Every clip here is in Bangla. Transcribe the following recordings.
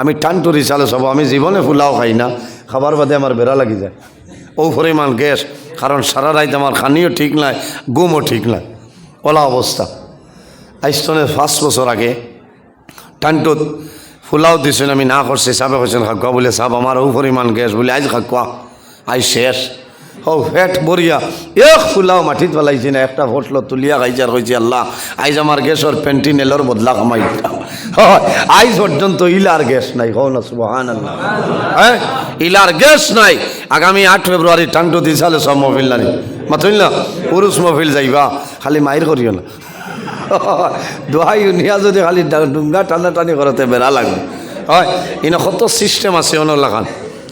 আমি টান তো চালে সব, আমি জীবনে ফুলাও খাই না। খাবার বাদে আমার বেড়া লাগি যায়। ও পরিমাণ গ্যাস, কারণ সারা রাত আমার খানিও ঠিক নাই গুমও ঠিক নাই। ওলা অবস্থা। আইসনে পাঁচ বছর আগে টানটুত ফুলাও দিছেন, আমি না করছি সাবে হয়েছেন খাকুয়া বলে সাব আমার ও পরিমাণ গ্যাস বলে আজ খাকুয়া। আজ শেষ। ও ফেট বরিয়া এক ফুলাও মাটিত পেলাইছি না, একটা ফসল তুলিয়া খাইছে আর কইছি, আল্লাহ, আইজ আমার গ্যাসর পেন্টিনেলর বদলা কামাই হয়, আইজ পর্যন্ত ইলার গ্যাস নাই হও না সুবহান আল্লাহ হ্যাঁ ইলার গ্যাস নাই। আগামী আট ফেব্রুয়ারি টান্টু দিছালে সব মহফিল নানি। মাথইল না পুরুষ মহফিল যাইবা, খালি মায়ের করিও না। দোহাই নিয়া যদি খালি ডুঙ্গা টানা টানি করতে বেড়া লাগবে। হয়, ইনো কত সিস্টেম আছে, অনলাখান?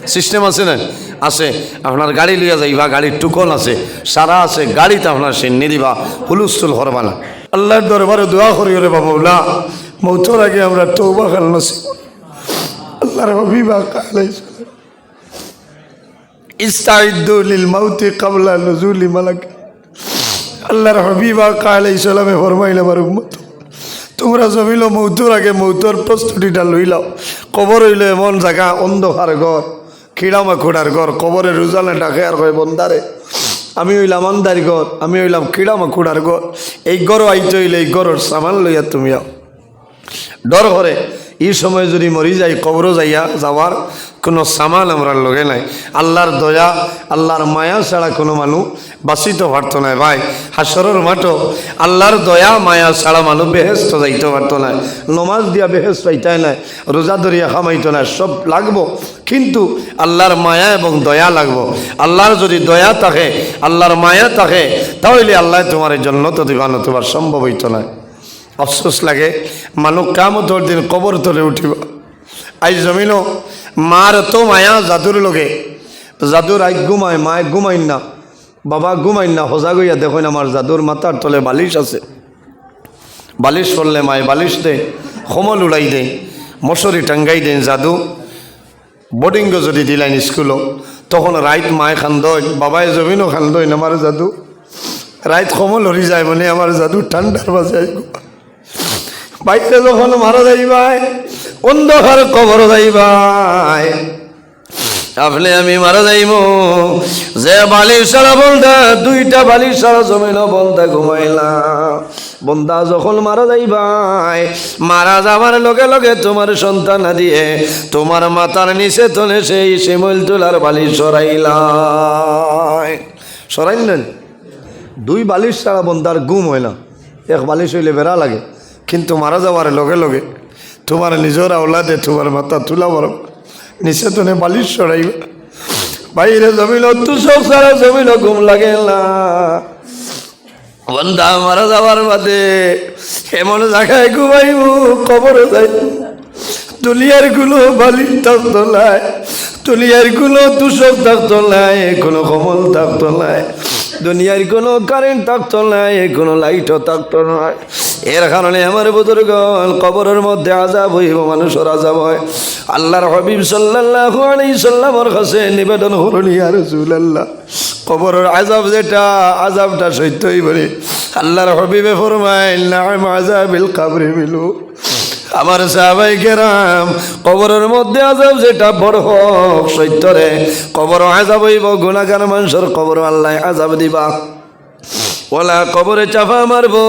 সিস্টেম আছে না? আছে। আপনার গাড়ি লইয়া যাইবা, গাড়ির টুকন আছে। সারা আছে, গাড়িতে আপনার সে নিদিবা হুলুস্থুল করবা না। আল্লাহর দরবারে দোয়া করি রে বাবুলা মৌতর আগে আমরা তৌবা খাল নসিব আল্লাহর হবিবা কালাইস ইস্তাইদ্দু লিল মাউতি কাবলা নজুলি মালাক। আল্লাহর হবিবা কালে ইসলামে ফরমাইল আমার উম্মত। তোমরা জমিল মৌতর আগে মৌতর প্রস্তুতিটা লইলাও। কবর হইল এমন জায়গা, অন্ধকার ঘর। খিড়া মাখুড়ার ঘর, কবরে রুজালে ডাকে আর কয় বন্দারে। আমি হইলাম আন্দারি ঘর, আমি হইলাম কিড়ামা মাখুড়ার ঘর। এই ঘর আইতে হইলে এই ঘরের সামান লইয়া তুমি ডর করে এই সময় যদি মরি যাই কবরও যাইয়া যাওয়ার কোনো সামান আমরা লগে নাই। আল্লাহর দয়া, আল্লাহর মায়া ছাড়া কোনো মানুষ বাঁচিত পারতো না ভাই। হাসরের মাঠও আল্লাহর দয়া, মায়া ছাড়া মানুষ বেহেস্ত যাইতে পারতো না নমাজ দিয়া বেহেস্ত পাইতাই নাই, রোজা ধরিয়া খামাইতো না সব লাগবো। কিন্তু আল্লাহর মায়া এবং দয়া লাগবো। আল্লাহর যদি দয়া থাকে, আল্লাহর মায়া থাকে, তাহলে আল্লাহ তোমার জন্য তো দিবা না তোমার সম্ভব হইতো না আফসোস লাগে। মানুষ কামতর দিন কবর তলে উঠিব। আই জমিন মার তো মায়া জাদুর লগে। জাদুর আই ঘুমায় মায় ঘুমাইন না। বাবা ঘুমাইন না, সজা গইয়া দেখুন আমার জাদুর মাথার তলে বালিশ আছে। বালিশ করলে মায় বালিশ দে, সমল উড়াই দেয় মশারি টাঙ্গাই দেন জাদু বোর্ডিং যদি দিলেন স্কুলও তখন রাইত মায় খান্দই বাবাই জমিনও খান্দই আমার জাদু রাইত সমল হরি যায় মানে আমার জাদু ঠান্ডার বাজে বাইরে যখন মারা যাইবাই, অন্ধকার কবর যাইবাই। আপনি আমি মারা যাইব যে বালির সারা বন্ধা, দুইটা বালির সারা জমিল বন্ধা ঘুমাইলাম। বন্ধা যখন মারা যাইবাই, মারা যাবার লগে লগে তোমার সন্তান দিয়ে, তোমার মাথার নিচে তলে সেই শিমল তোলার বালিশ সরাইলাই। সরাইলেন? দুই বালিশ ছাড়া বন্ধার গুম না এক বালিশ হইলে বেড়া লাগে। কিন্তু মারা যাওয়ার লগে লগে তোমার নিজের আওলাদে তোমার মাথা তুলা বড় নিচে তো বালিশ সরাইবে। বাইরে জমিল তু সব সারা জমিল ঘুম লাগে না। বন্ধা মারা যাওয়ার বাদে এমন জায়গায় ঘুমাইব, কবর যাই। দুলিয়ারগুলো বালিশ থাকতো নাই দুনিয়ার কোনো তুষক থাকতো নাই কোনো কমল থাকতো নাই দুনিয়ার কোনো কারেন্ট থাকতো নাই কোনো লাইটও থাকতো নাই এর কারণে আমার বুজুর্গ কবরের মধ্যে আজাব হইব, মানুষের আজাব হয়। আল্লাহর হবিব সাল্লাল্লাহু আলাইহি সাল্লামের কাছে নিবেদন হরনি আর রাসূলুল্লাহ। কবরের আজাব যেটা, আজাবটা সত্যই বলি আল্লাহর হবিবে ফরমাইল নাম আজাবিল কাবরি মিলু আমার সাহাবাই কেরাম, কবরের মধ্যে আজাব যেটা বড় হোক সত্যরে কবর আজাব হইব গুণাগার মানুষের কবর আল্লাহ আজাব দিবা। ওলা কবরে চাফা মারবো,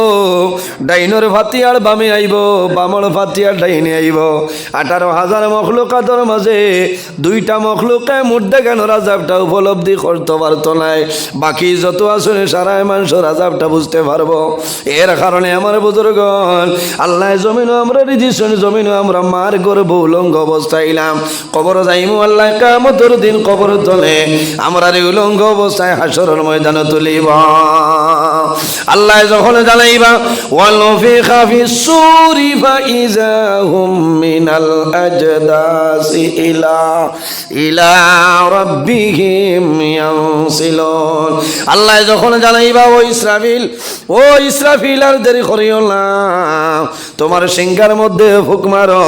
ডাইনর ফাতিয়ার বামে আইব বামর ফাতিয়ার ডাইনে আইব। আঠারো হাজার মখলুকাতর মাঝে দুইটা মখলুকে মুর্দে কেন রাজাবটা উপলব্ধি করতে পারতো নাই? বাকি যত আসলে সারায় মানুষ রাজাবটা বুঝতে পারব। এর কারণে আমার বুজুর্গণ, আল্লাহ জমিনও আমরা রিজিশন জমিনও আমরা মার গর্ব উলঙ্গ অবস্থায় এলাম। কবর যাইমু আল্লাহ কামতর দিন কবর তোলে, আমরা উলঙ্গ অবস্থায় হাসরের ময়দানে তুলিব। আল্লাহ যখন জানাইবা হুম মিনাল আজদাসি ইলা ইলা রাব্বিহিম ইয়ানসিলুন। আল্লাহ যখন জানাইবা, ও ইসরাফিল ও ইসরাফিল, আর দেরি করিও না। তোমার সিংহার মধ্যে ফুক মারো।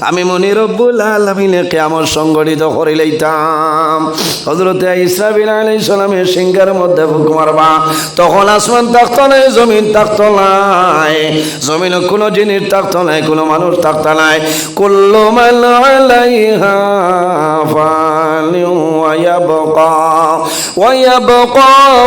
আমি মনি রব্বুল আলামিনে কিয়ামত সংগঠিত করে লইতাম। হযরতে ইসরাফিল আলাইহিস সালামের সিংহার মধ্যে ফুক মারবা। তখন আসমান থাকত নাই জমিন থাকত নাই জমিনে কোনো জিনিস থাকত নাই কোনো মানুষ থাকত নাই কুল্লু মাল আলাইহা ফানিউ ওয়ায়াবকা।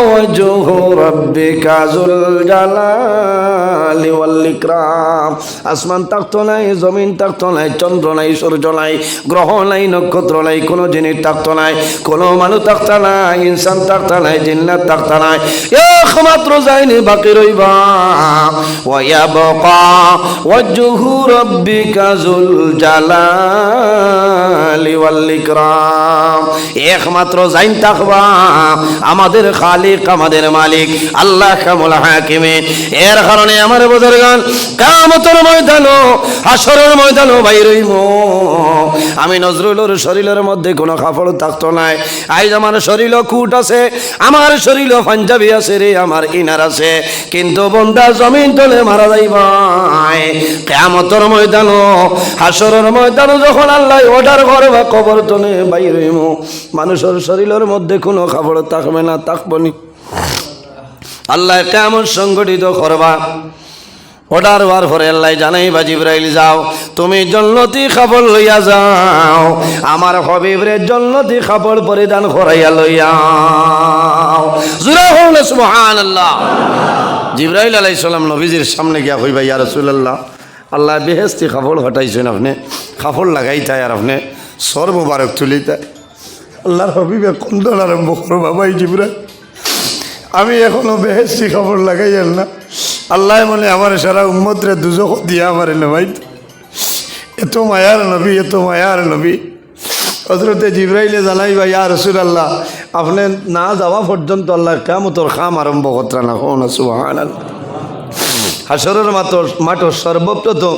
ওয়াজহু রাব্বিকা যুল জালালি ওয়াল ইকরাম। আসমান থাকত নাই জমিন থাকত নাই চন্দ্র নাই, সূর্য নাই, গ্রহ নাই, নক্ষত্র নাই, কোনো জিনিস থাকত নাই কোনো মানুষ থাকত নাই ইনসান থাকত নাই জিন্নাত থাকত নাই একমাত্র যা যায়নি বাকি রইবা ওয়াবকা ওয়াজহু রাব্বিকা যুল জালালি ওয়াল ইকরাম একমাত্র জাইন থাকবা আমাদের খালিক, আমাদের মালিক, আল্লাহ কামুল হাকিমে। এর কারণে আমার বুজুরগান কামতর ময়দানো হাসরের ময়দানো বাইরইম আমি নজরুলের শরীরের মধ্যে কোনো কাপড় থাকতো নাই। আইজ আমার শরীর কুট আছে, আমার শরীর পাঞ্জাবি আছে রে, আমার ইনার আছে, কিন্তু বন্দা জমিন তলে মারা যাইব। কেমতর ময়দান হাসরের ময়দান যখন আল্লাহ অর্ডার করে বা কবর তলে বাইরইম মানুষের শরীরের মধ্যে কোনো খাবার থাকবে না থাকবনি আল্লাহ কেমন সংগঠিত করবা। অর্ডার হওয়ার পরে আল্লাহ জানাই, বা জিব্রাইল যাও, তুমি জন্নতি খাবর লইয়া যাও। আমার হবিবরে জন্নতি খাবর পরিধান করাইয়া লইয়াও জুরা হল সুবহান আল্লাহ জিব্রাইল আলাই সালাম নবীজির সামনে গিয়া হইবা ইয়া রাসূলুল্লাহ, আল্লাহ বেহেস্তি খাবর হটাইছেন আপনি, খাবর লাগাইতাই আর আপনি সর মুবারক তুলিতাই। আল্লাহর হবিবে কন্দন আরম্ভ করো বাবাই জিবরা আমি এখনও বেহেস্তি খবর লাগাইয়াল না। আল্লাহ মনে আমার সারা উম্মতরে দুজক দিয়া আমার ভাই এত মায়ার নবী এত মায়ার নবী। হজরতে জিব্রাইলে জানাই, ভাই, ইয়া রসুল আল্লাহ আপনি না যাওয়া পর্যন্ত আল্লাহ কেমতর খাম আরম্ভ করতে না কোন সুহান হাসরের মাতো মাঠো সর্বপ্রথম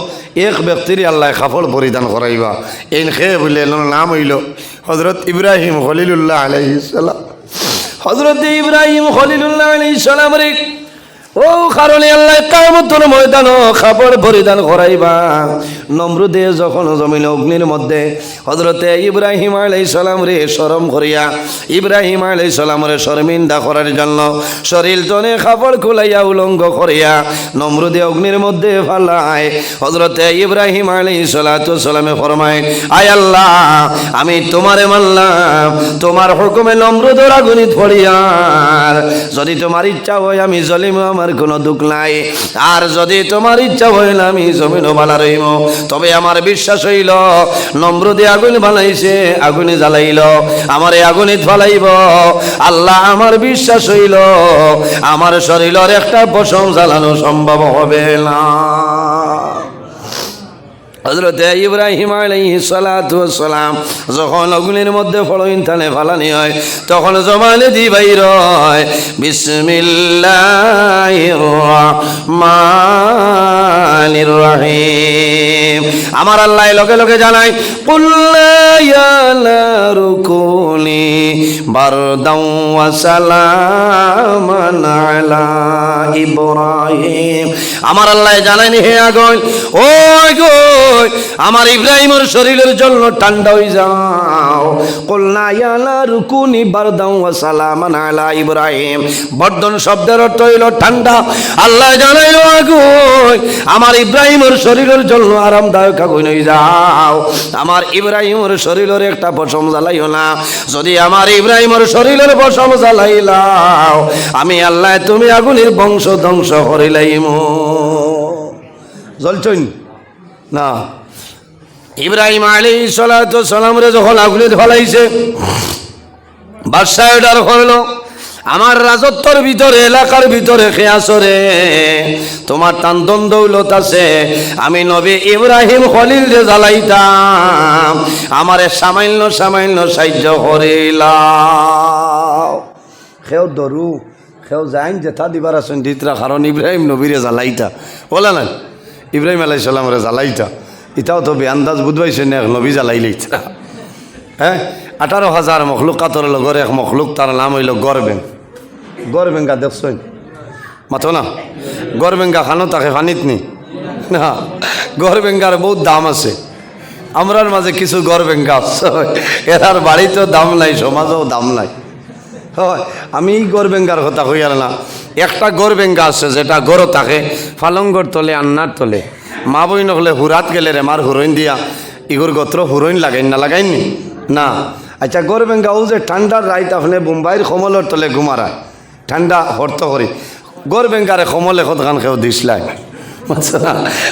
এক ব্যক্তির আল্লাহ কাপড় পরিধান করাইবা। এই খেয়ে বলে নাম হইল হজরত ইব্রাহিম খলিলুল্লাহ আলাইসাল্লাম হজরত ইব্রাহিম খলিলুল্লাহ রে ও কারণে আল্লাহ কামতর ময়দান খাবার পরিধান করাইবা নমরুদে যখন জমিন অগ্নির মধ্যে হজরতে ইব্রাহিম আলাই সালাম রে শরম করিয়া, ইব্রাহিম আলাই সালাম রে শর্মিন্দা করার জন্য শরীর তনে খাবার খুলাইয়া উলঙ্গ করিয়া নমরুদে অগ্নির মধ্যে ফালায়। হজরতে ইব্রাহিম আলাই সালাতু সালামে ফরমায়, আয় আল্লাহ, আমি তোমারে মানলাম, তোমার হুকুমে নমরুদর আগুনিত পড়িয়ার যদি তোমার ইচ্ছা হয় আমি জলিম আমার কোনো দুঃখ নাই। আর যদি তোমার ইচ্ছা না আমি জমিন বালা রইম তবে আমার বিশ্বাস হইল, নম্রদে আগুন বানাইছে, আগুনে জ্বালাইল, আমার এই আগুনিত ফালাইব আল্লাহ আমার বিশ্বাস হইল, আমার শরীরের একটা পশম জ্বালানো সম্ভব হবে না। হজরত ইব্রাহিম সালাম যখন অগ্নির মধ্যে ফলইন থানে ফালানি হয়, তখন জমানে দি বাইর হয় বিসমিল্লাহির রহমানির রহিম। আমার আল্লাহ লগে লগে জানাই ইব্রাহিম। আমার আল্লাহ জানাইনি হে আগুন ও আগুন আমার ইব্রাহিমের শরীরের জন্য ঠান্ডা হয়ে যাও। কল্লা ইয়ালা রুকুনি বারদাও ওয়া সালামান আলা ইব্রাহিম। বর্ধন শব্দের অর্থ হইল ঠান্ডা। আল্লাহ জানাইলো আগুন আমার ইব্রাহিমের শরীরের জন্য আরামদায়ক আগুন হয়ে যাও। আমার ইব্রাহিমের শরীরের একটা পশম জ্বালাইও না। যদি আমার ইব্রাহিমের শরীরের পশম জ্বালাইলাও, আমি আল্লাহ তুমি আগুনের বংশ ধ্বংস করিলাইম জলছইন না। ইব্রাহিম আলী সালাম রে যখন আগুনে ফলাইছে বাদশাহ ডার করল আমার রাজত্বর ভিতরে, এলাকার ভিতরে খেয়াসরে তোমার টান্দন দৌলত আছে। আমি নবী ইব্রাহিম খলিল রে জ্বালাইতাম, আমার সামান্য সামান্য সাহায্য করিলাম খেও ধরু খেও যাইন জেঠা দিবার আছেন, দিতরা কারণ ইব্রাহিম নবীরে জ্বালাইতা। বলে না ইব্রাহিম আলাই সাল্লামরে জ্বালাইতা। এটাও তো বেআন্দাজ বুধবাইছে না নবী জ্বালাই লইতা। হ্যাঁ? আঠারো হাজার মখলুকাতর লগর এক মখলুক, তার নাম হইল গরবেং গরবেঙ্গা দেখছেন। মাথো না গরবেঙ্গা খানো তাকে ফানিত নি। না গরবেঙ্গার বহুত দাম আছে। আমরার মাঝে কিছু গরবেঙ্গা আছে। এরার বাড়িতেও দাম নাই, সমাজেও দাম নাই। হয়, আমি গরবেঙ্গার কথা কই আর না। একটা গরবেঙ্গা আছে যেটা গরো থাকে ফালঙ্গর তলে, আন্নার তলে। মা বই নহলে হুরাত গেলে রে মার হুরইন দিয়া। ইগোর গোত্র হুরইন লাগাইন না লাগাইননি না? আচ্ছা গর বেঙ্গাও যে ঠান্ডার রাইত আপনি বোম্বাইয়ের কমলের তলে ঘুমারা ঠান্ডা হর্ত করি। গর বেঙ্গারে কমলে কত গান খেয়েও দিসলাই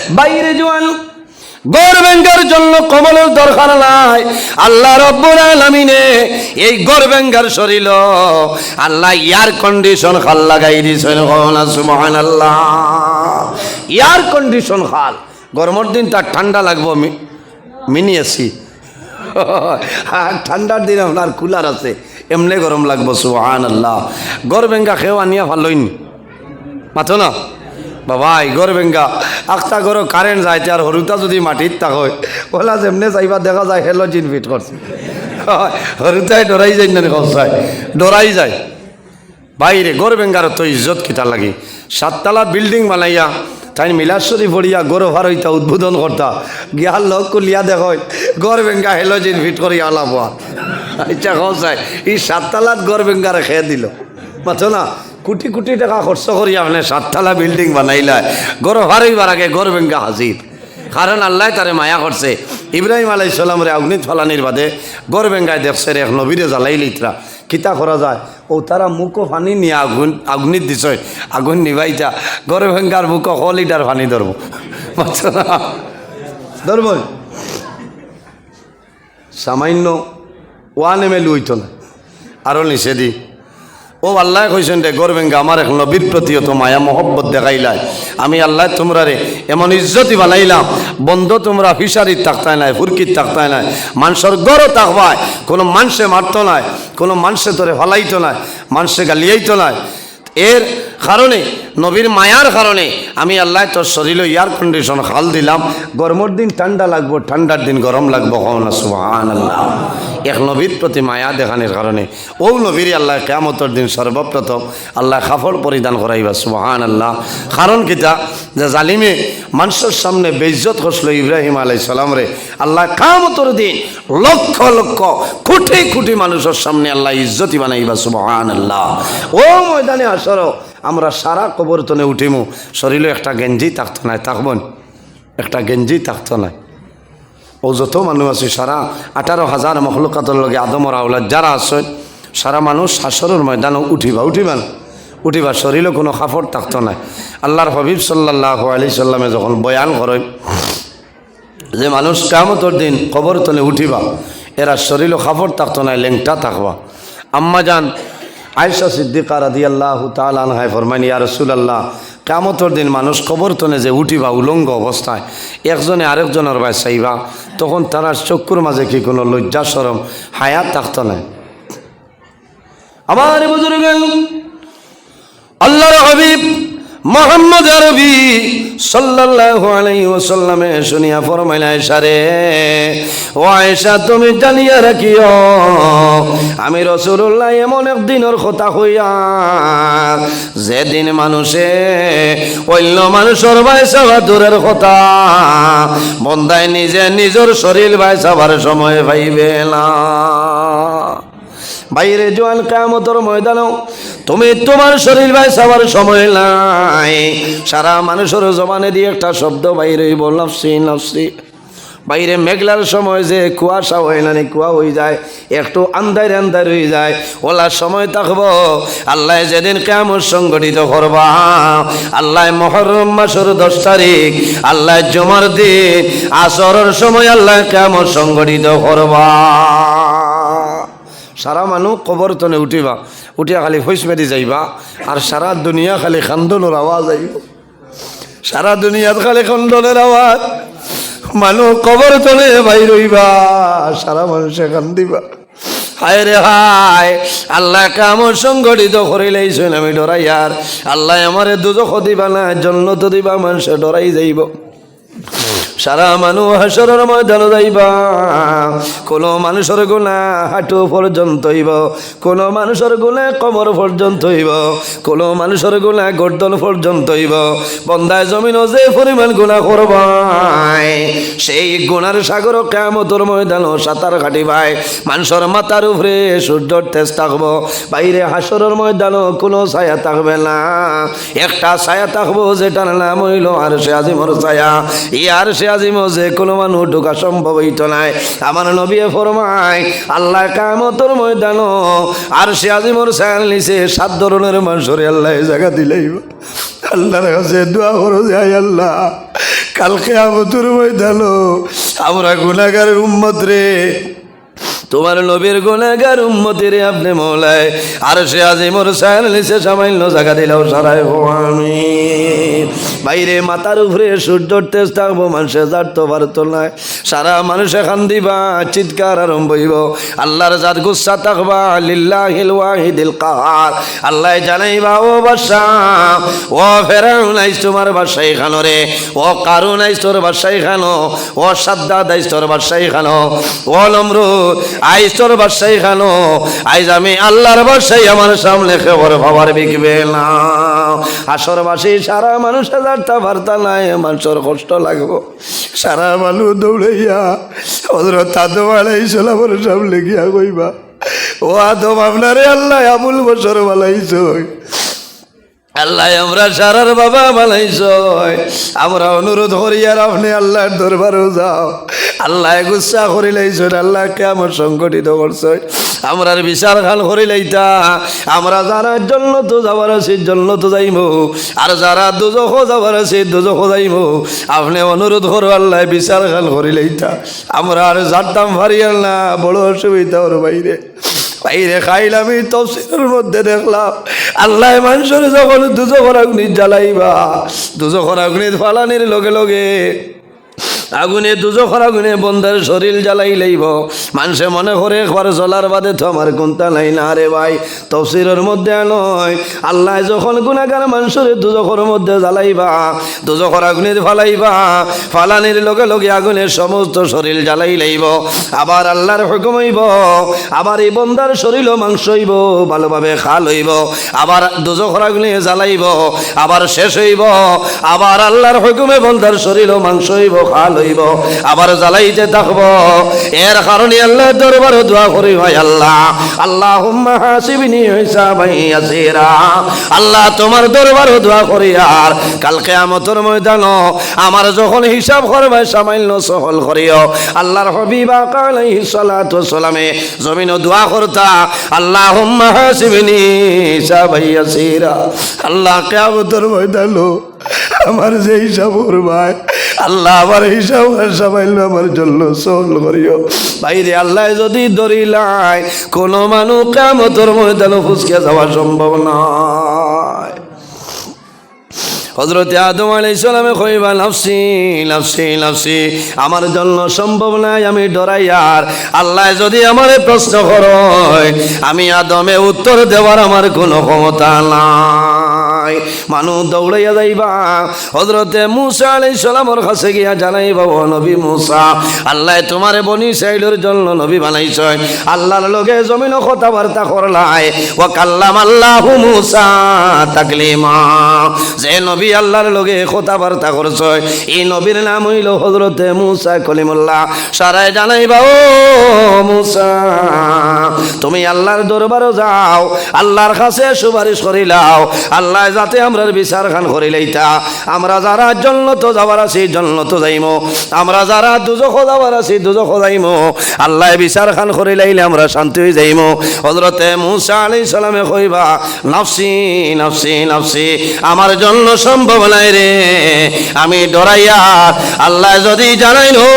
বাইরে জোয়ান, গর বেঙ্গার জন্য কমলের দরকার নাই। আল্লাহ রব্বুল আলামিনে এই গর বেঙ্গার শরীর। আল্লাহ এয়ার কন্ডিশন খাল লাগাই দিছেন সুবহানাল্লাহ। এয়ার কন্ডিশন খাল। গরমের দিন তার ঠান্ডা লাগবো মিনি এসি। ঠান্ডার দিন আপনার কুলার আছে। এমনি গরম লাগবো সুহান আল্লাহ গর বেঙ্গা খেয়েও আনিয়া ভালোইনি মাথো না? বাবাই গর বেঙ্গা আখতা গরো কারেন্ট যাইতে আর হরুতা যদি মাটির তাক হয় ওলা যেমনে যাইবা দেখা যায় হেলোজিন ফিট করছে হরুতাই ডরাই যায় না কসায় ডরাই যায়। বাইরে গর বেঙ্গার তো ইজ্জত কিতা লাগে। সাততলা বিল্ডিং বানাইয়া তাই মিলাশ্বরী পড়িয়া গরো ভার হইতা উদ্বোধন করতা গিয়ার লোক কুলিয়া দেখ গর বেঙ্গা হেলোজিন ফিট করিয়া আলাপ আচ্ছা কসায় এই সাততলাত গর বেঙ্গারে খেয়ে দিল। মাথো না, কোটি কোটি টাকা খরচ করি আপনি সাততলা বিল্ডিং বানাইলা। গরো ভার হইবার আগে গর বেঙ্গা হাজির কারণ আল্লাহ তারে মায়া করছে ইব্রাহিম আলাই সালামরে অগ্নিত ফালানির বাদে গর বেঙ্গায় দেখছে রে নবীরে জ্বালাই লিত্রা কিতা করা যায়? ও তারা মুখো ফানি নিয়ে আগুন আগুনিত দিছ। আগুন নিবাইতা। গর বেঙ্গার মুখো ক লিটার ফানি ধরবো বুঝছ না। ধরব সামান্য ওয়ান এম এল হইতো না আরও নিষেধি ও আল্লাহ কইছেন রে গরবেঙ্গা আমার এক নবীর প্রতি তো মায়া, মহব্বত দেখাইলাই। আমি আল্লাহ তোমরা রে এমন ইজ্জতি বানাইলাম, বন্ধ তোমরা ফিশারির থাকতাই নাই, ফুরকির থাকতাই নাই, মানুষের গড়ও থাকবায় কোনো মানুষে মারতো নাই, কোনো মানুষে তোরে হলাইতো নাই, মানুষে গালিয়াইতো নাই। এর কারণে, নবীর মায়ার কারণে আমি আল্লাহ তোর শরীরে এয়ার কন্ডিশন খাল দিলাম। গরমের দিন ঠান্ডা লাগবো, ঠান্ডার দিন গরম লাগবো সুহান আল্লাহ এক নবীর প্রতি মায়া দেখানোর কারণে। ও নবীর আল্লাহ কেমতর দিন সর্বপ্রথম আল্লাহ কাপড় পরিধান করাইবা সুহান আল্লাহ কারণ কিতা যে জালিমে মানুষের সামনে বেইজ্জত করছিল ইব্রাহিম আলাই সালাম রে। আল্লাহ কামতর দিন লক্ষ লক্ষ, কোটি কোটি মানুষের সামনে আল্লাহ ইজ্জতি বানাইবা সুবহান আল্লাহ ও ময়দানে আসর আমরা সারা কবরতনে উঠিমু। শরীরে একটা গেঞ্জি থাকতো নাই থাকবন একটা গেঞ্জি থাকতো নাই। ও যত মানুষ আছে, সারা আঠারো হাজার মখলুকাতের লগে আদমর আউলাদ যারা আছে, সারা মানুষ শাসরের ময়দানে উঠিবা উঠিবা উঠিবা শরীরে কোনো কাপড় থাকতো নাই। আল্লাহর হবিব সাল্লাহ আলি সাল্লামে যখন বয়ান করেন যে মানুষ কামতর দিন কবর তলে উঠিবা এরা শরীরও কাপড় থাকতো নাই, লেংটা থাকবা আম্মা যান আয়সা সিদ্দিকা রাদি আল্লাহ তালানহায় ফরমাইন, ইয়া রসুল আল্লাহ কামতর দিন মানুষ কবর তনে যে উঠিবা উলঙ্গ অবস্থায় একজনে আরেকজনের বাই চাইবা, তখন তারা চক্ষুর মাঝে কি কোনো লজ্জা সরম হায়াত থাকতো না? আমার বুজুর্গ, আল্লাহর হাবিব মোহাম্মদ আরবি সাল্লাল্লাহু শুনিয়া ফরমাইলা আয়েশা রে, ও আয়েশা, তুমি জানিয়া রাখিও, আমি রাসূলুল্লাহ এমন একদিনের কথা হইয়া, যেদিন মানুষে অন্য মানুষের বাইসাবা দূরের কথা বন্দায় নিজে নিজের শরীর বাইসাবার সময় পাইবে না। বাইরে জোয়ান কামতর ময়দানও তুমি তোমার শরীর ভাই সবার সময় নাই। সারা মানুষের জবানে দিয়ে একটা শব্দ বাইরে বল নফসি বাইরে মেঘলার সময় যে কুয়াশা হয় না কুয়া হয়ে যায়, একটু আন্দার আন্দার হয়ে যায়, ওলার সময় থাকব। আল্লাহ যেদিন কেমন সংগঠিত করবা, আল্লাহ মহরম মাসের দশ তারিখ, আল্লাহ জমার দিন, আসরের সময় আল্লাহ কেমন সংগঠিত করবা। সারা মানুষ কবর তনে উঠিবা। উঠিয়া খালি ফৈস মেরি যাইবা। আর সারা দুনিয়া খালি খান্দনের আওয়াজ আইব সারা দুনিয়াত খালি খন্দনের আওয়াজ মানুষ কবর তলে ভাই রইবা সারা মানুষে কান্দিবা। হায় রে হায়, আল্লাহ কাম সংগঠিত করিলেইছেন আমি ডরাই আর আল্লাহ আমারে দুজখ দিবা না জন্নত দিবা মানুষে ডরাই যাইব। সারা মানুষ হাসরের ময়দান যাইবা। কোনো মানুষের গুণা হাঁটু পর্যন্ত হইব, কোনো মানুষের গুণা কমর পর্যন্ত হইব, কোনো মানুষের গুণা গর্দন পর্যন্ত হইব। বন্দায় জমিন যে পরিমাণ গুণা করবাই, সেই গুণার সাগর কেমতর ময়দান সাঁতার কাটিবাই। মানুষের মাথার উপরে সূর্যর তেজ থাকব, বাইরে হাসরের ময়দানও কোনো ছায়া থাকবে না। একটা ছায়া থাকব যেটার নাম হইল আর সে আজিমর ছায়া। ই সে আজিম যে কোনো মানুষ ঢোকা সম্ভব হইত নাই। আমার নবী ফরমায় আল্লাহ কামতর ময়দান আর সে আজিমর সায়াল নিছে সাত ধরনের মানুষের আল্লাহ জায়গা দিলেই আল্লাহর কাছে দোয়া করো যাই আল্লাহ কালকে আমতুর ময়দান আমরা গুনাগারের উম্মত রে। তোমার নবীর গুণাগার উম্মতির আপনি মৌলায় আর সে আজিমর সায়াল নিছে সামান্য জায়গা দিলেও সারাই আমি বাইরে মাথার উপরে সূর্যর তেজ থাকব মানুষে জানতে পারতো না সারা মানুষে খান দিবা, চিৎকার আরম্ভ হইব। আল্লাহর জাত গুসা থাকবা লিল্লাহিল ওয়াহিদিল কাহার। আল্লাহ জানাইবা, ও বাসা ও ফেরাউন, আইস তোমার বাসাই খানো রে। ও কারুন, আইস তোর বাসাই খানো। ও সাদ্দাদ, আইস তোর বাসাই খানো। ও নমরুদ, আইস তোর বাসাই খানো। আইজ আমি আল্লাহর বাসাই আমার সামনে খবর ভাবার বিকবে না। আসরবাসী সারা মানুষ হাজারটা বার্তা নাই, মানুষের কষ্ট লাগবো। সারা মানুষ দৌড়াইয়া হজরত আদম আলাইসালামর সামনে গিয়া কইবা, ও আদম, আপনারে আল্লাহ আবুল বছর বালাইছ আল্লাহ, আমরা সারার বাবা বানাইছ আমরা অনুরোধ করি, আর আপনি আল্লাহর দরবারও যাও। আল্লাহ গুসা করিলাইছেন আল্লাহ কেমন সংগঠিত করছে আমরা বিচার খান করিলাইতা আমরা যারা জন্য তো যাবার আছে জন্য তো যাইব আর যারা দুজখ যাবার আছে দুজখ যাইব আপনি অনুরোধ করো, আল্লাহ বিচার খান করিলাইতা আমরা আর জানতাম ভারিয়াল না, বড় অসুবিধা ওর বাইরে। বাইরে খাইলাম তফসিলের মধ্যে দেখলাম। আল্লাহ মানুষের যখন দুজো আগুনি জ্বালাইবা দুজখর আগুনে ফালানির লগে লগে আগুনে দুজখর আগুনে বন্ধার শরীর জ্বালাই লইব মানুষে মনে করে একবার জ্বলার বাদে তো আমার কোনটা নাই না রে ভাই। তফসিরের মধ্যে নয় আল্লাহ যখন গুণাগার মানুষের দুজখর মধ্যে জ্বালাইবা দুজখর আগুনে ফালাইবা ফালানির লগে লগে আগুনের সমস্ত শরীর জ্বালাই লইব আবার আল্লাহর হুকুম হইব, আবার এই বন্ধার শরীর মাংস হইব, ভালোভাবে খাল হইব। আবার দুজখর আগুনে জ্বালাইব, আবার শেষ হইব। আবার আল্লাহর হুকুমে বন্ধার শরীর মাংস হইব, খাল হইব। আবার জ্বালাইতে থাকব। এর কারণে আল্লাহ দরবার দোয়া করি হয় আল্লাহ। আল্লাহ হাসিবিনি হিসাবাই আসিরা আল্লাহ তোমার দরবার দোয়া করি আর কালকে আমতর ময়দান আমার যখন হিসাব করবে সামান্য সহল করিও। আল্লাহর হবিবা কালাই সালাতু সালামে জমিন দোয়া করতা আল্লাহ হাসিবিনি হিসাবাই আসিরা আল্লাহ কেমতর ময়দান আমার যে হিসাব ভাই, আল্লাহ আমার হিসাব সামাইল আমার জন্য সহল করিও। বাইরে আল্লাহ যদি ধরিলাই কোনো মানুষ কামতর ময়দান ফুসকে যাওয়া সম্ভব নয়। হজরত আদম আলাই সালামে কইবা নাফসি নাফসি নাফসি আমার জন্য সম্ভব নাই আমি ডরাই আর। আল্লাহ যদি আমার প্রশ্ন করয় আমি আদমে উত্তর দেওয়ার আমার কোনো ক্ষমতা নাই। মানুষ দৌড়াইয়া যাইবা। হজরতে মুসা আলাই সালামর কাছে গিয়া জানাইবা, ও নবী মুসা, আল্লাহ তোমারে বনি সাইলের জন্য নবী বানাইছ আল্লাহর লগে জমিন কথাবার্তা করলাই। ও কাল্লাম আল্লাহ মুসা তাকলিমা। যে নবী আল্লাহর লগে কথাবার্তা করছ এই নবীর নাম হইল হজরতে মুসা কলিমুল্লাহ। সারাই জানাইবা, ও মুসা, তুমি আল্লাহর দরবারও যাও, আল্লাহর কাছে সুপারিশ করিলাও। আল্লাহ যাতে আমরা বিচার খান করিলাইতা আমরা যারা জন্নত যাবার আছি, জন্নত যাইমো। আমরা যারা দুজখ যাবার আছি, দুজখ যাইমো। আল্লাহ বিচার খান করিলাইলে আমরা শান্তি হয়ে যাইমো। হজরতে মুসা আলাই সালামে কইবা, নাফসি নাফসি নাফসি, আমার জন্য সম্ভব নাই রে। আমি ডরাইয়া আল্লাহ যদি জানাই নো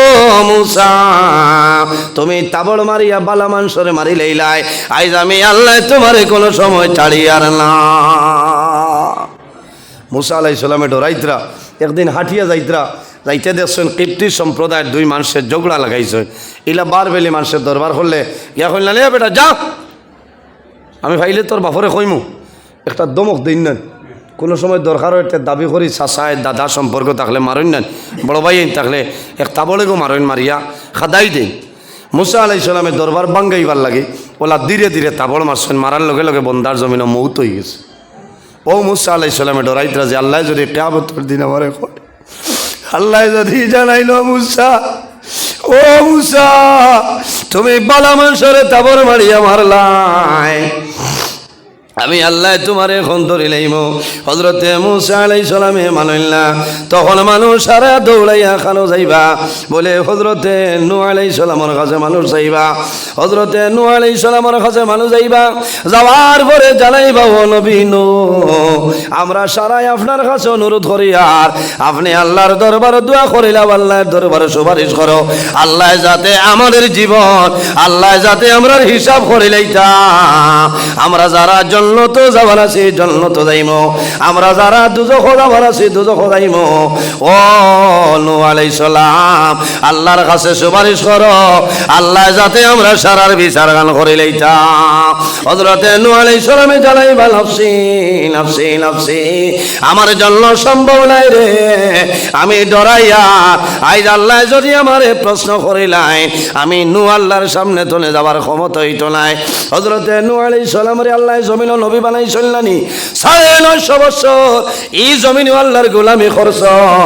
মুসা, তুমি তাবড় মারিয়া বালা মাংসরে মারি লইলাই। আইজ আমি আল্লাহ তোমারে কোনো সময় ছাড়িয়ার না। মুসা আলাই সালামে ডরাইতরা, একদিন হাঁটিয়া যাইতরা, যাইতে দেখছেন কিপ্তি সম্প্রদায়ের দুই মানুষের ঝগড়া লাগাইছে। ইলা বার বেলি মানুষের দরবার করলে ইয়া কইলা লে বেটা, যা। আমি ভাইলে তোর বাপরে কইমু, একটা দমক দিন নেন। কোনো সময় দরকার হয় দাবি করি চাচায় দাদা সম্পর্ক থাকলে মারইন নেন, বড় ভাই থাকলে এক তাবলে গো মারইন মারিয়া খাদাই দিন। মুসা আলাই সালামের দরবার বাঙ্গাইবার লাগে, ওলা ধীরে ধীরে তাবড় মারছেন, মারার লগে লগে বন্দার জমিনে মৌত হয়ে গেছে। ও মুসা আলাই সালামে ডরাইতরা যে আল্লাহ যদি কেয়াবতর দিন আমার এখন আল্লাহ যদি জানাইল, মুসা, ও মুসা, তুমি বালা মানুষরে তাবর মারিয়া মারলাই। আমি আল্লাহ তোমার এখন ধরিলাইম হজরতে মুসা আলাই সালামে মানইল তখন মানুষ সারা দৌড়াইয়া খানো যাইবা। বলে হজরতে নু আলাই সালামর কাছে মানুষ যাইবা। হজরতে নু আলাই সালামর কাছে মানুষ যাইবা। যাওয়ার পরে জানাইবা, ও নবী নু আমরা সারাই আপনার কাছে অনুরোধ করি আর আপনি আল্লাহর দরবারে দোয়া করিলাম আল্লাহর দরবারে সুপারিশ করো। আল্লাহ যাতে আমাদের জীবন, আল্লাহ যাতে আমরা হিসাব করিলাইতা আমরা যারা জন্নত যাবার আছি, জন্নত আমরা যারা দুজখ যাবার আছি দুজখ ও নু আলাই সালাম, আল্লাহর কাছে সুপারিশ করো, আল্লাহ যাতে আমরা সারার বিচার গান করিলাইতা হজরতে নু আলাই সালামে নফসি আমার জন্য সম্ভব নাই রে, আমি ডরাইয়া, আইজ আল্লাহ যদি আমার প্রশ্ন করিলাই আমি নু আল্লাহর সামনে তুলে যাবার ক্ষমতা হইতো নাই। হজরতে নু আলাই সালামরে আল্লাহ জমিন নবী বানাই চললানি সাড়ে নয়শো বছর এই জমিন আল্লাহর গোলামি খরচ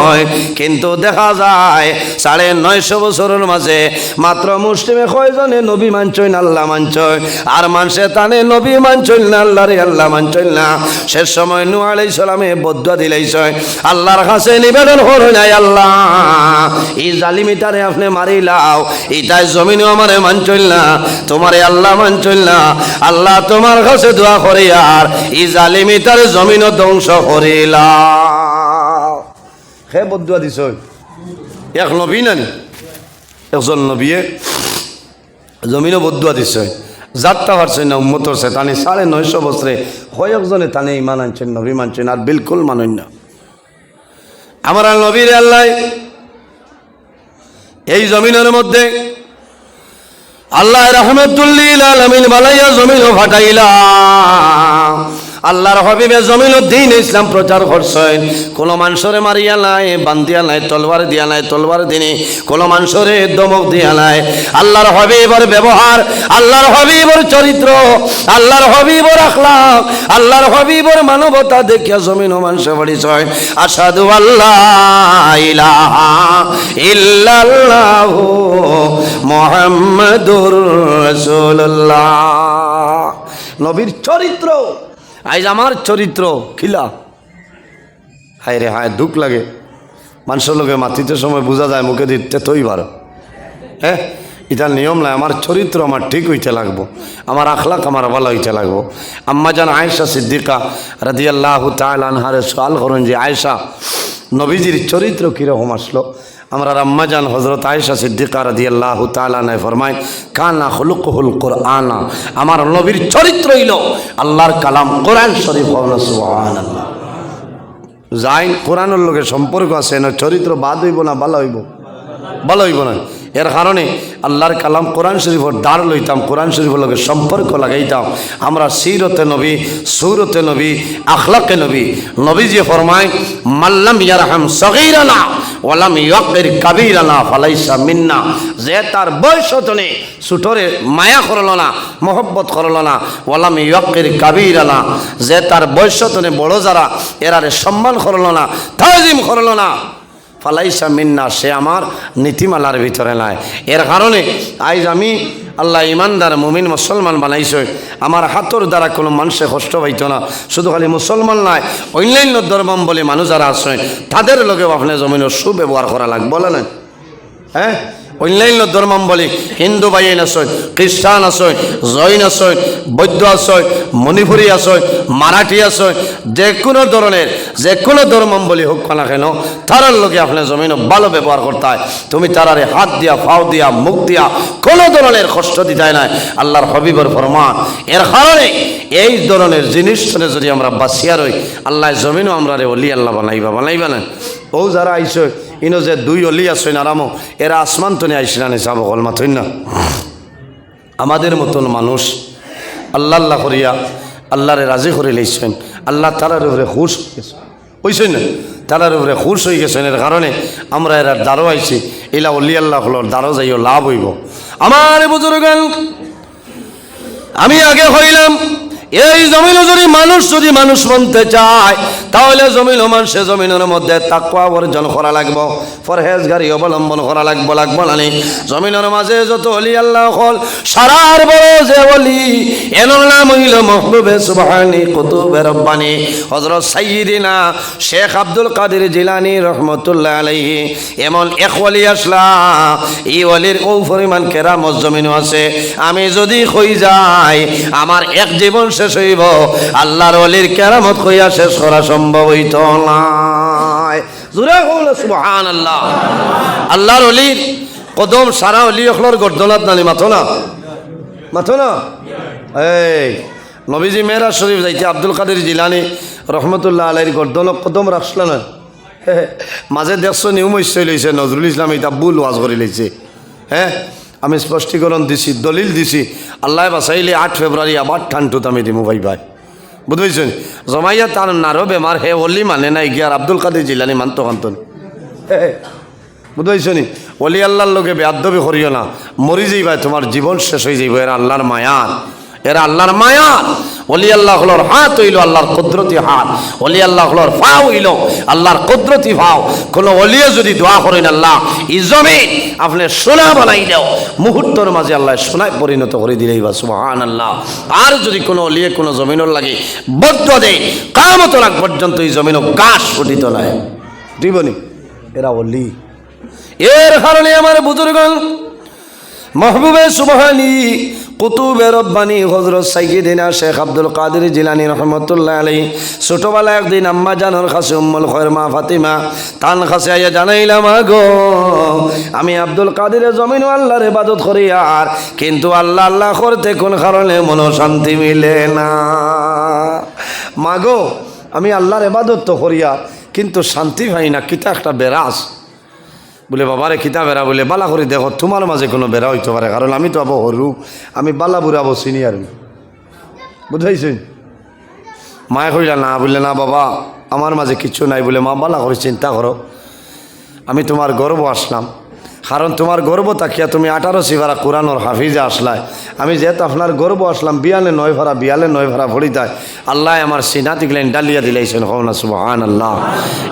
হয় কিন্তু দেখা যায়, সাড়ে নয়শো বছরের মাঝে মাত্র মুসলিমে কয়জনে নবী মানছই না আল্লাহ মানছই আর মানুষে তানে নবী মানছই না আল্লাহ রে আল্লাহ মানছই না। শেষ সময় নু আলাই সালামে বদুয়া দিলাইছয় আল্লাহর কাছে নিবেদন হর নাই আল্লাহ। এই জালিমিটারে আপনি মারিলাও ইটাই জমিনও আমারে মানছইল না, তোমারে আল্লাহ মানছইল না। আল্লাহ তোমার কাছে দোয়া করি আর এই জালিমিটারে জমিনও ধ্বংস করিলাও হে বদুয়া দিছ এক নবী নানি একজন নবীয়ে। জমিনও বদুয়া দিছে যাত্রা পারছেন না উম্মতর সে তানি সাড়ে নয়শো বছরে কয়েকজনে তানে ইমান আনছেন নবী মানছেন আর বিলকুল মানেন না। আমার আর নবীর আল্লাহ এই জমিনের মধ্যে আল্লাহ রহমতুল্লিল আলমিন বালাইয়া জমিনও ফাটাইলা আল্লাহর হবিবে জমিন দিন ইসলাম প্রচার করছেন কোন মানুষরে মারিয়া নাই বান্ধিয়া নাই তলবার দিয়া নাই তলবার দিনে কোন মানুষরে দমক দিয়া নাই। আল্লাহর হবিবর ব্যবহার, আল্লাহর হবিবর চরিত্র, আল্লাহর হবিবর আখলাক আল্লাহর হবিবর মানবতা দেখিয়া জমিন মানুষ পরিচয় আসাদু আল্লাহ ইলাহা ইল্লাল্লাহু মুহাম্মাদুর রাসূলুল্লাহ। নবীর চরিত্র আজ আমার চরিত্র খিলা। হায় রে, হায়, দুঃখ লাগে। মানুষের লোকে মাতিতে সময় বোঝা যায়, মুখে দিতে তৈ ভালো হ্যাঁ এটার নিয়ম নাই, আমার চরিত্র আমার ঠিক হইতে লাগবো। আমার আখলাক আমার ভালো হইতে লাগবো। আম্মা জান আয়েশা সিদ্দিকা রাদি আল্লাহ তালহারে সোয়াল করুন যে, আয়েশা, নবীজির চরিত্র কীরকম আসলো? আমরা আম্মাজান হজরত আয়সা সিদ্দিকার দিয়ে আল্লাহ তালানায় ফরমায়, কানা হলুকহুল কোরআনা আমার নবীর চরিত্র হইল আল্লাহর কালাম কোরআন শরীফ যাই কোরআনের লোকের সম্পর্ক আছে না চরিত্র বাদ হইব না, ভালো হইব। ভালো হইব না। এর কারণে আল্লাহর কালাম কোরআন শরীফের ডার লইতাম, কোরআন শরীফের লোকের সম্পর্ক লাগাইতাম। আমরা সিরতে নবী, সুরতে নবী, আখলাকে নবী নবী যে ফরমায় মাল্লাম ইয়ারহাম সগীরানা ওয়ালাম ইয়াকির কাবীরানা, ফালাইসা মিন্না। যে তার বয়স তনে সুটরে মায়া করল না, মোহব্বত করল না ওয়ালাম ইয়াকির কাবীরানা। যে তার বয়স তনে বড় যারা, এরারে সম্মান করল না, তাজিম করল না। ফালাইসা মিন্না, সে আমার নীতিমালার ভিতরে নাই। এর কারণে আজ আমি আল্লাহ ইমানদার মুমিন মুসলমান বানাইছে। আমার হাতর দ্বারা কোনো মানুষে কষ্ট পাইত না। শুধু খালি মুসলমান নাই, অন্যান্য ধর্মম বলে মানুষ যারা আছে, তাদের লোকেও আপনার জমিনের সুব্যবহার করা লাগবে, বলে না হ্যাঁ? অন্যান্য ধর্মম বলি হিন্দু বাইন আছে খ্রিস্টান আছে জৈন আছে বৌদ্ধ আছে মণিপুরী আছে মারাঠি আছে যে কোনো ধরনের, যে কোনো ধর্মম বলি হোক না কেন, তারার লোকে আপনার জমিন ভালো ব্যবহার করতে হয়। তুমি তারারে হাত দিয়া, ফাও দিয়া, মুখ দিয়া, কোনো ধরনের কষ্ট দিতে নাই। আল্লাহর হবিবর ফরমান। এর কারণে এই ধরনের জিনিস যদি আমরা বাঁচিয়া রই, আল্লাহ জমিনও আমরা রে অলি, আল্লাহ বানাইবা বানাইবা না। ও যারা আইসো ইনো যে দুই অলি আসেন আরামো এরা আসমান তো নিয়ে আইসি না চাব কলমা, থইন না? আমাদের মতন মানুষ, আল্লাহ আল্লাহ করিয়া আল্লাহরে রাজি করে লইছেন, আল্লাহ তারার উপরে খুশ হইছেন না? তারার উপরে খুশ হয়ে গেছেন, এর কারণে আমরা এরা দ্বারো আইছি, এলা অলি আল্লাহ হলোর দ্বারো যাইও লাভ হইব। আমার বুজুর্গ, আমি আগে হইলাম এই জমিনে যদি মানুষ যদি মানুষ মানতে চায়, তাহলে জমিন মানুষে জমিনের মধ্যে তাকুয়া অর্জন করা লাগবো ফরহেজগারি অবলম্বন করা লাগবো লাগবো নানি জমিনের মাঝে যত অলি আল্লাহ হল, সারার বড় যে অলি, এনার নাম হইল মহবুবে সুবহানি কুতুবে রব্বানি। হজরত সাইয়িদিনা শেখ আব্দুল কাদের জিলানি রহমতুল্লাহ আলাইহি, এমন এক ওলি আসলা, এই অলির ও পরিমাণ কেরামত জমিনও আছে। আমি যদি কই যাই, আমার এক জীবন শেষ হইব। আল্লাহর অলির কেরামত কইয়া শেষ করা সম্ভব হইত নাই জোরে কইল সুবহান আল্লাহ আল্লাহর অলির কদম সারা অলি অখলর গর্দনাত নানি, মাথো না? মাথো না? এই, নবীজি মেহরা শরীফ যাইতে আব্দুল কাদের জিলানি রহমতুল্লাহ আলাইর গর্দন কদম রাখছিল না? মাঝে দেখছ নিউমস্য লইছে নজরুল ইসলাম এটা বুল ওয়াজ করে লইছে হ্যাঁ? আমি স্পষ্টীকরণ দিছি, দলিল দিছি। আল্লাহ বাসাইলে আট ফেব্রুয়ারি আবার ঠান্ডুত আমি দিমু ভাই ভাই। বুঝবেছেন জমাইয়া তার নারো বেমার, হে অলি মানে নাই, গিয়ার আব্দুল কাদের জিলানি মানত কান্তন বুঝতেছ নি অলি আল্লাহর লোকে বেয়াদবি করিও না। মরি যাইবা তোমার জীবন শেষ হয়ে যাইব, এর আল্লাহর মায়ান এরা আল্লাহর মায়া। অলি আল্লাহ হলোর হাত হইল আল্লাহর কুদরতি হাত। অলি আল্লাহ হলোর ফা হইল আল্লাহর কুদরতি ফাও। কোন অলিয়ে যদি দোয়া করেন আল্লাহ ই জমিন আপনি সোনা বানাই দাও মুহূর্তের মাঝে আল্লাহ সোনায় পরিণত করে দিলেই বা সুবহান আল্লাহ আর যদি কোনো অলিয়ে কোনো জমিনের লাগে বদ্ধ দেয় কামত লাগ পর্যন্ত এই জমিনও গাছ ফুটিত নাই। দিবনি এরা অলি এর কারণে আমার বুজুর্গণ, মহবুবে সুবহানি কুতুবে রব্বানি হজরত সাইকিদিনা শেখ আব্দুল কাদের জিলানি রহমতুল্লাহ আলী ছোটবেলা একদিন আম্মা জানোর কাছে উম্মুল খয়ের মা ফাতিমা তান কাছে আইয়া জানাইলাম গো আমি আব্দুল কাদের জমিন আল্লাহর ইবাদত করি আর, কিন্তু আল্লাহ আল্লাহ করতে কোন কারণে মন শান্তি মিলে না? মাগো, আমি আল্লাহর ইবাদত তো করিয়া কিন্তু শান্তি পাই না, কিতা একটা বেরাস বলে, বাবারে খিতা বেড়া বলে, বালা করে দেখো, তোমার মাঝে কোনো বেড়া হইতে পারে, কারণ আমি তো আবো হরু আমি বালা বুড়াবো সিনিয়র। বুঝাইছি মায়ে কইলা না বললে না, বাবা, আমার মাঝে কিছু নাই, বলে, মা, বালা করে চিন্তা করো, আমি তোমার গর্ব আসলাম। কারণ তোমার গর্ব তাকিয়া তুমি আঠারো সিভারা কোরআনোর হাফিজে আসলায় আমি যেহেতু আপনার গর্ব আসলাম, বিয়ালে নয় ভাড়া, বিয়ালে নয় ভাড়া ভরিতায় আল্লাহ আমার সিনা তিকলেন ডালিয়া দিলাইছেন হও না সুবহান আল্লাহ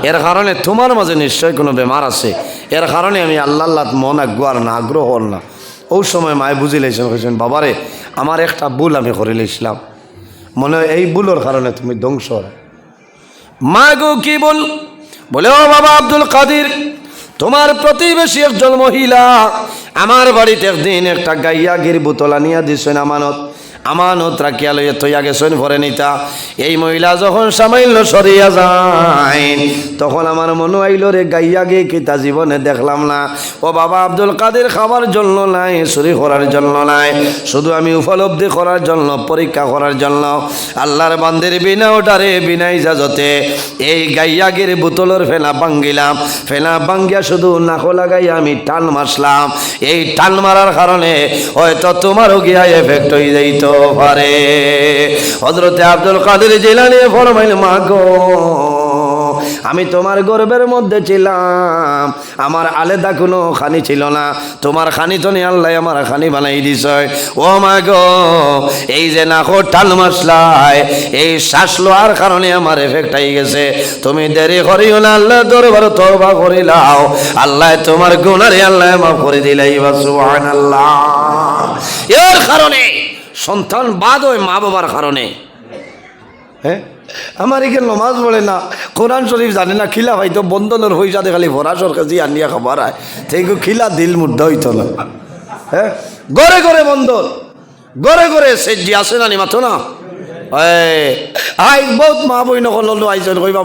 এর কারণে তোমার মাঝে নিশ্চয় কোনো বেমার আছে। এর কারণে আমি আল্লাহ আল্লাহ মন আগ্রহ না আগ্রহ হল না। ওই সময় মায়ে বুঝি লাইছেন, কইছেন, বাবারে, আমার একটা ভুল আমি করে লাইছিলাম। মনে হয় এই ভুলের কারণে তুমি ধ্বংস। মা গো কি বল? বলে, ও বাবা আব্দুল কাদির তোমার প্রতিবেশী একজন মহিলা আমার বাড়িতে একদিন একটা গাইয়া গির বোতলা নিয়ে দিছেন আমানত। আমানত রাখিয়া লইয়া থইয়া গেছেন ভরে নিতা। এই মহিলা যখন সামাইল সরিয়া যায়, তখন আমার মনে আইল রে, গাইয়া গে, কিতা জীবনে দেখলাম না। ও বাবা, আব্দুল কাদের খাবার জন্য নাই, চুরি করার জন্য নাই। শুধু আমি উপলব্ধি করার জন্য, পরীক্ষা করার জন্য। আল্লাহর বান্দের বিনা ওটারে, বিনা ইজাজতে। এই গাইয়াগির বোতলের ফেনা ভাঙ্গিলাম। ফেনা ভাঙ্গিয়া শুধু নাকো লাগাইয়া আমি টান মারলাম এই টান মারার কারণে হয়তো তোমারও গিয়া এফেক্ট হয়ে যাইতে। পারে হজরতে আব্দুল কাদের জেলানি ফরমাইল মাগো আমি তোমার গর্বের মধ্যে ছিলাম। আমার আলাদা কোনো খানি ছিল না। তোমার খানি তো নিয়ে আল্লাহ আমার খানি বানাই দিছ। ও মা গো, এই যে নাকো টাল মশলায়, এই শ্বাস লোয়ার কারণে আমার এফেক্ট হয়ে গেছে। তুমি দেরি করিও না আল্লাহ দরবার তবা করিলাও আল্লাহ তোমার গুণারে আল্লাহ মাফ করে দিলাই বা সুবহানাল্লাহ। এর কারণে সন্তান বাদ ওই মা বাবার কারণে। হ্যাঁ? আমার এখানে নমাজ পড়ে না, কোরআন শরীফ জানে না, খিলা ভাই তো বন্ধনের হয়ে যাতে খালি ভরাসর কাছে আনিয়া খাবার হয় থেকে খিলা দিল মুদ্ধ হইতো না। হ্যাঁ? গড়ে গড়ে বন্ধন, গড়ে গড়ে সে জি আসে না নি মাথো না? আই বহুত মা বই নকল আইসন কইবা